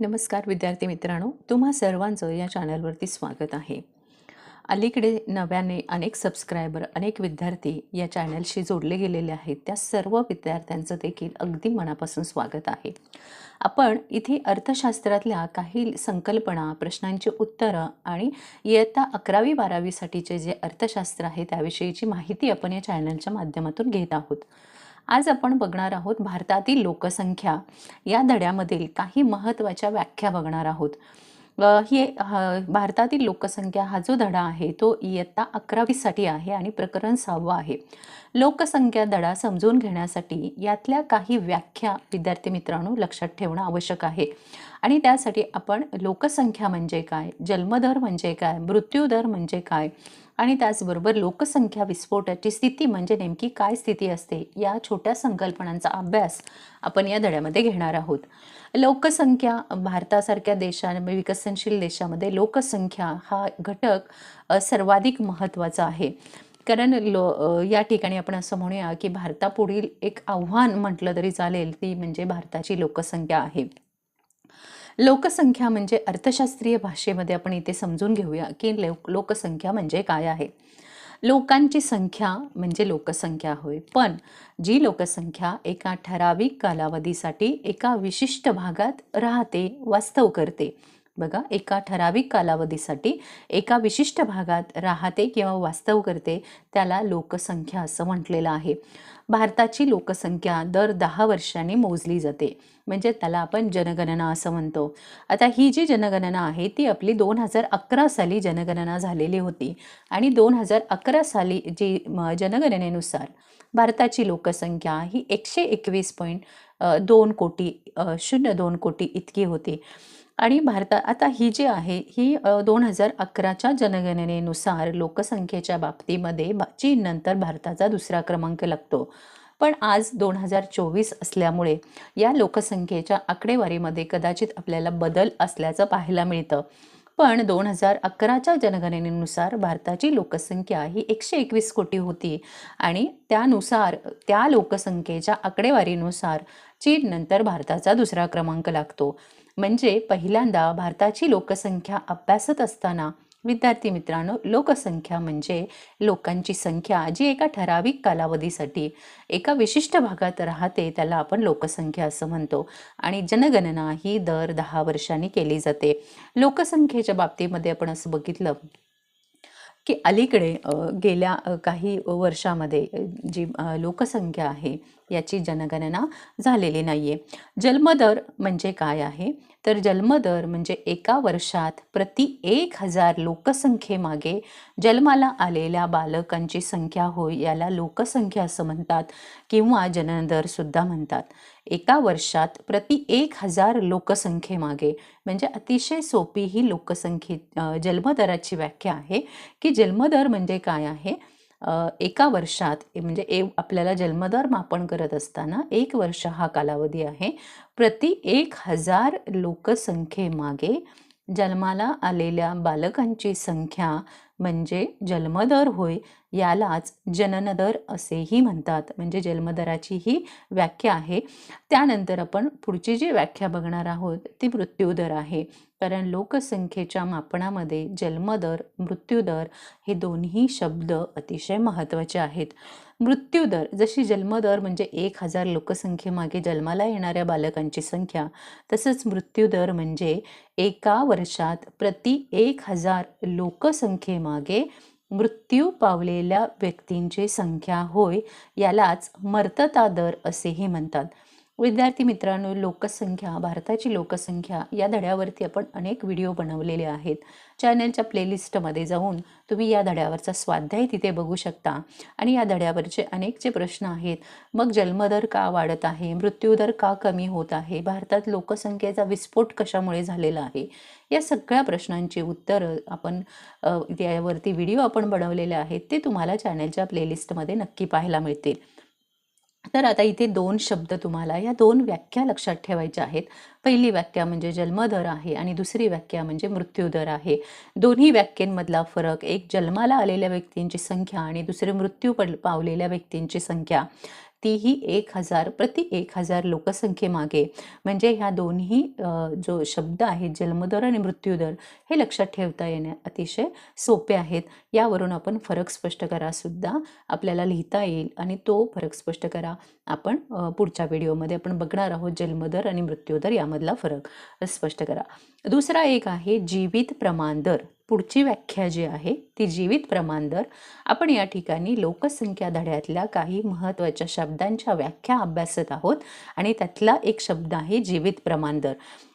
नमस्कार विद्यार्थी मित्रांनो तुम्हा सर्वांचं या चॅनलवरती स्वागत आहे. अलीकडे नव्याने अनेक सबस्क्रायबर अनेक विद्यार्थी या चॅनलशी जोडले गेलेले आहेत. त्या सर्व विद्यार्थ्यांचं देखील अगदी मनापासून स्वागत आहे. आपण इथे अर्थशास्त्रातल्या काही संकल्पना प्रश्नांची उत्तरं आणि इयत्ता अकरावी बारावीसाठीचे जे अर्थशास्त्र आहे त्याविषयीची माहिती आपण या चॅनलच्या माध्यमातून घेत आहोत. आज आपण बघणार आहोत भारतातील लोकसंख्या. या धड्यामधील काही महत्त्वाच्या व्याख्या बघणार आहोत. हे भारतातील लोकसंख्या हा जो धडा आहे तो इयत्ता अकरावीसाठी आहे आणि प्रकरण सहावं आहे. लोकसंख्या धडा समजून घेण्यासाठी यातल्या काही व्याख्या विद्यार्थी मित्रांनो लक्षात ठेवणं आवश्यक आहे. आणि त्यासाठी आपण लोकसंख्या म्हणजे काय जन्मदर म्हणजे काय मृत्यूदर म्हणजे काय आणि त्याचबरोबर लोकसंख्या विस्फोटाची स्थिती म्हणजे नेमकी काय स्थिती असते या छोट्या संकल्पनांचा अभ्यास आपण या धड्यामध्ये घेणार आहोत. लोकसंख्या भारतासारख्या देशा विकसनशील देशामध्ये लोकसंख्या हा घटक सर्वाधिक महत्त्वाचा आहे. कारण लो या ठिकाणी आपण असं म्हणूया की भारतापुढील एक आव्हान म्हटलं तरी चालेल ती म्हणजे भारताची लोकसंख्या आहे. लोकसंख्या म्हणजे अर्थशास्त्रीय भाषेमध्ये आपण इथे समजून घेऊया की लोक लोकसंख्या म्हणजे काय आहे. लोकांची संख्या म्हणजे लोकसंख्या होय. पण जी लोकसंख्या एका ठराविक कालावधीसाठी एका विशिष्ट भागात राहते वास्तव करते बघा एका ठराविक कालावधीसाठी एका विशिष्ट भागात राहते किंवा वास्तव करते त्याला लोकसंख्या असं म्हटलेलं आहे. भारताची लोकसंख्या दर दहा वर्षांनी मोजली जाते. म्हणजे त्याला आपण जनगणना असं म्हणतो. आता ही जी जनगणना आहे ती आपली दोन हजार अकरा साली जनगणना झालेली होती. आणि दोन हजार अकरा साली जी जनगणनेनुसार भारताची लोकसंख्या ही एकशे एकवीस पॉईंट दोन कोटी शून्य दोन कोटी इतकी होती. आणि भारतात आता ही जी आहे ही दोन हजार अकराच्या जनगणनेनुसार लोकसंख्येच्या बाबतीमध्ये भा- चीननंतर भारताचा दुसरा क्रमांक लागतो. पण आज दोन हजार चोवीस असल्यामुळे या लोकसंख्येच्या आकडेवारीमध्ये कदाचित आपल्याला बदल असल्याचं पाहायला मिळतं. पण दोन हजार अकराच्या जनगणनेनुसार भारताची लोकसंख्या ही एकशे एकवीस कोटी होती आणि त्यानुसार त्या लोकसंख्येच्या आकडेवारीनुसार चीननंतर भारताचा दुसरा क्रमांक लागतो. म्हणजे पहिल्यांदा भारताची लोकसंख्या अभ्यासत असताना विद्यार्थी मित्रांनो लोकसंख्या म्हणजे लोकांची संख्या जी एका ठराविक कालावधीसाठी एका विशिष्ट भागात राहते त्याला आपण लोकसंख्या असं म्हणतो. आणि जनगणना ही दर दहा वर्षांनी केली जाते. लोकसंख्येच्या बाबतीमध्ये आपण असं बघितलं की अलीकडे गेल्या काही वर्षामध्ये जी लोकसंख्या आहे याची जनगणना झालेली नाही आहे जन्मदर म्हणजे काय आहे? तर जन्मदर म्हणजे एका वर्षात प्रति एक हजार लोकसंख्येमागे जन्माला आलेल्या बालकांची संख्या होय याला लोकसंख्या असं म्हणतात किंवा जननदरसुद्धा म्हणतात. एका वर्षात प्रति एक हजार लोकसंख्येमागे. म्हणजे अतिशय सोपी ही लोकसंख्ये जन्मदराची व्याख्या आहे की जन्मदर म्हणजे काय आहे? एका वर्षात म्हणजे ए आपल्याला जन्मदर मापन करत असताना एक वर्ष हा कालावधी आहे. प्रति एक हजार लोकसंख्येमागे जन्माला आलेल्या बालकांची संख्या म्हणजे जन्मदर होय यालाच जननदर असेही म्हणतात. म्हणजे जन्मदराची ही व्याख्या आहे. त्यानंतर आपण पुढची जी व्याख्या बघणार आहोत ती मृत्यूदर आहे. कारण लोकसंख्येच्या मापनामध्ये जन्मदर मृत्यूदर हे दोन्ही शब्द अतिशय महत्त्वाचे आहेत. मृत्यूदर जशी जन्मदर म्हणजे एक हजार लोकसंख्येमागे जन्माला येणाऱ्या बालकांची संख्या तसंच मृत्यूदर म्हणजे एका वर्षात प्रति एक हजार लोकसंख्येमागे मृत्यू पावलेल्या व्यक्तींची संख्या होय यालाच मर्तता दर असेही म्हणतात. विद्यार्थी मित्रांनो लोकसंख्या भारताची लोकसंख्या या धड्यावरती आपण अनेक व्हिडिओ बनवलेले आहेत. चॅनलच्या प्लेलिस्टमध्ये जाऊन तुम्ही या धड्यावरचा स्वाध्याय तिथे बघू शकता. आणि या धड्यावरचे अनेक जे प्रश्न आहेत मग जन्मदर का वाढत आहे मृत्यूदर का कमी होत आहे भारतात लोकसंख्येचा विस्फोट कशामुळे झालेला आहे या सगळ्या प्रश्नांची उत्तरं आपण यावरती व्हिडिओ आपण बनवलेले आहेत ते तुम्हाला चॅनलच्या प्लेलिस्टमध्ये नक्की पाहायला मिळतील. तर आता इथे दोन शब्द तुम्हाला या दोन व्याख्या लक्षात ठेवायच्या आहेत. पहिली व्याख्या म्हणजे जन्मदर आहे आणि दुसरी व्याख्या म्हणजे मृत्यूदर आहे. दोन्ही व्याख्यांमधला फरक एक जन्माला आलेल्या व्यक्तींची संख्या आणि दुसरे मृत्यू पड पावलेल्या व्यक्तींची संख्या. तीही एक हजार प्रति एक हजार लोकसंख्येमागे म्हणजे ह्या दोन्ही जो शब्द आहेत जन्मदर आणि मृत्यूदर हे लक्षात ठेवता येणे अतिशय सोपे आहेत. यावरून आपण फरक स्पष्ट करा सुद्धा आपल्याला लिहिता येईल आणि तो फरक स्पष्ट करा. आपण पुढच्या व्हिडिओमध्ये आपण बघणार आहोत जन्मदर आणि मृत्यूदर यामधला फरक. स्पष्ट करा. दुसरा एक आहे जीवित प्रमाण दर पुढची व्याख्या जी आहे ती जीवित प्रमाण दर आपण या ठिकाणी लोकसंख्या धड्यातल्या काही महत्त्वाच्या शब्दांच्या व्याख्या अभ्यासत आहोत आणि त्यातला एक शब्द आहे जीवित प्रमाण दर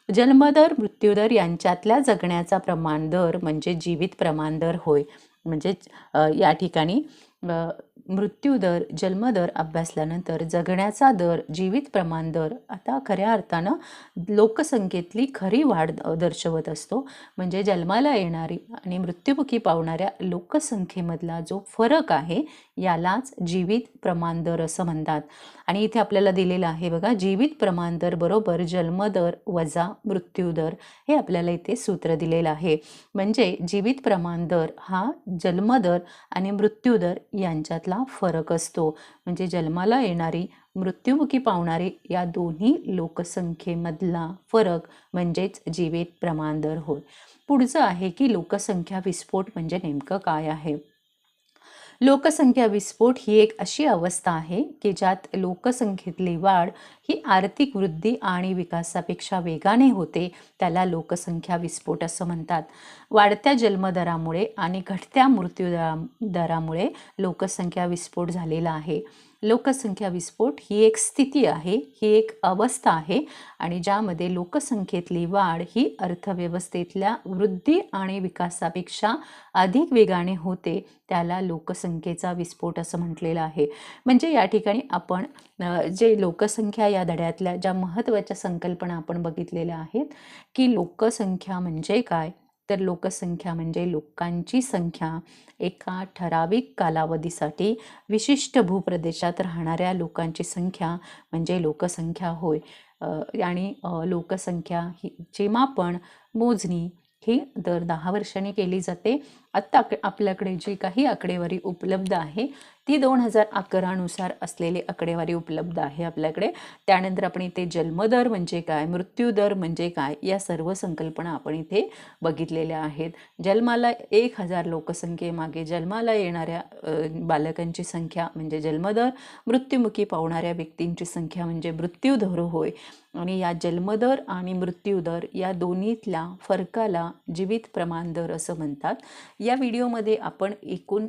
जन्मदर मृत्यूदर यांच्यातल्या जगण्याचा प्रमाण दर म्हणजे जीवित प्रमाण दर होय. म्हणजे या ठिकाणी मृत्यूदर जन्मदर अभ्यासल्यानंतर जगण्याचा दर जीवित प्रमाण दर आता खऱ्या अर्थानं लोकसंख्येतली खरी वाढ दर्शवत असतो. म्हणजे जन्माला येणारी आणि मृत्युमुखी पावणाऱ्या लोकसंख्येमधला जो फरक आहे यालाच जीवित प्रमाण दर असं म्हणतात. आणि इथे आपल्याला दिलेलं आहे बघा जीवित प्रमाण दर बरोबर जन्मदर वजा मृत्यूदर हे आपल्याला इथे सूत्र दिलेलं आहे. म्हणजे जीवित प्रमाण दर हा जन्मदर आणि मृत्यूदर यांच्यातला फरक असतो. म्हणजे जन्माला येणारी मृत्युमुखी पावणारी या दोन्ही लोकसंख्येमधला फरक म्हणजेच जीवित प्रमाण दर होय. पुढचं आहे की लोकसंख्या विस्फोट म्हणजे नेमकं काय आहे? लोकसंख्या विस्फोट ही एक अशी अवस्था आहे की ज्यात लोकसंख्येतली वाढ ही आर्थिक वृद्धी आणि विकासापेक्षा वेगाने होते त्याला लोकसंख्या विस्फोट असं म्हणतात. वाढत्या जन्मदरामुळे आणि घटत्या मृत्यूदरा दरामुळे लोकसंख्या विस्फोट झालेला आहे. लोकसंख्या विस्फोट ही एक स्थिती आहे ही एक अवस्था आहे आणि ज्यामध्ये लोकसंख्येतली वाढ ही अर्थव्यवस्थेतल्या वृद्धी आणि विकासापेक्षा अधिक वेगाने होते त्याला लोकसंख्येचा विस्फोट असं म्हटलेलं आहे. म्हणजे या ठिकाणी आपण जे लोकसंख्या या धड्यातल्या ज्या महत्त्वाच्या संकल्पना आपण बघितलेल्या आहेत की लोकसंख्या म्हणजे काय? तर लोकसंख्या म्हणजे लोकांची संख्या एका ठराविक कालावधीसाठी विशिष्ट भूप्रदेशात राहणाऱ्या लोकांची संख्या म्हणजे लोकसंख्या होय. आणि लोकसंख्या ही चे मापन मोजणी ही दर दहा वर्षांनी केली जाते आत्ता आक- आपल्याकडे जी काही आकडेवारी उपलब्ध आहे ती दोन हजार अकरानुसार असलेली आकडेवारी उपलब्ध आहे आपल्याकडे. त्यानंतर आपण इथे जन्मदर म्हणजे काय मृत्यूदर म्हणजे काय या सर्व संकल्पना आपण इथे बघितलेल्या आहेत. जन्माला एक हजार लोकसंख्येमागे जन्माला येणाऱ्या बालकांची संख्या म्हणजे जन्मदर मृत्युमुखी पावणाऱ्या व्यक्तींची संख्या म्हणजे मृत्यूदर होय. आणि या जन्मदर आणि मृत्यूदर या दोन्हीतल्या फरकाला जीवित प्रमाण दर असं म्हणतात. या व्हिडिओमध्ये आपण एकूण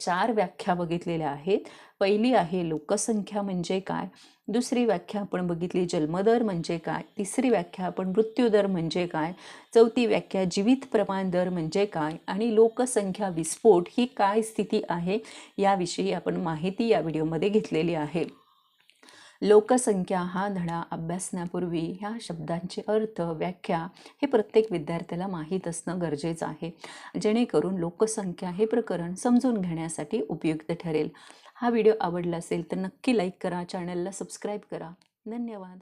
चार व्याख्या बघितलेल्या आहेत. पहिली आहे लोकसंख्या म्हणजे काय? दुसरी व्याख्या आपण बघितली जन्मदर म्हणजे काय? तिसरी व्याख्या आपण मृत्यूदर म्हणजे काय? चौथी व्याख्या जीवित प्रमाण दर म्हणजे काय? आणि लोकसंख्या विस्फोट ही काय स्थिती आहे याविषयी आपण माहिती या व्हिडिओमध्ये घेतलेली आहे. लोकसंख्या हा धडा अभ्यासण्यापूर्वी ह्या शब्दांचे अर्थ व्याख्या हे प्रत्येक विद्यार्थ्याला माहीत असणं गरजेचं आहे. जेणेकरून लोकसंख्या हे प्रकरण समजून घेण्यासाठी उपयुक्त ठरेल. हा व्हिडिओ आवडला असेल तर नक्की लाईक करा चॅनलला सबस्क्राईब करा. धन्यवाद.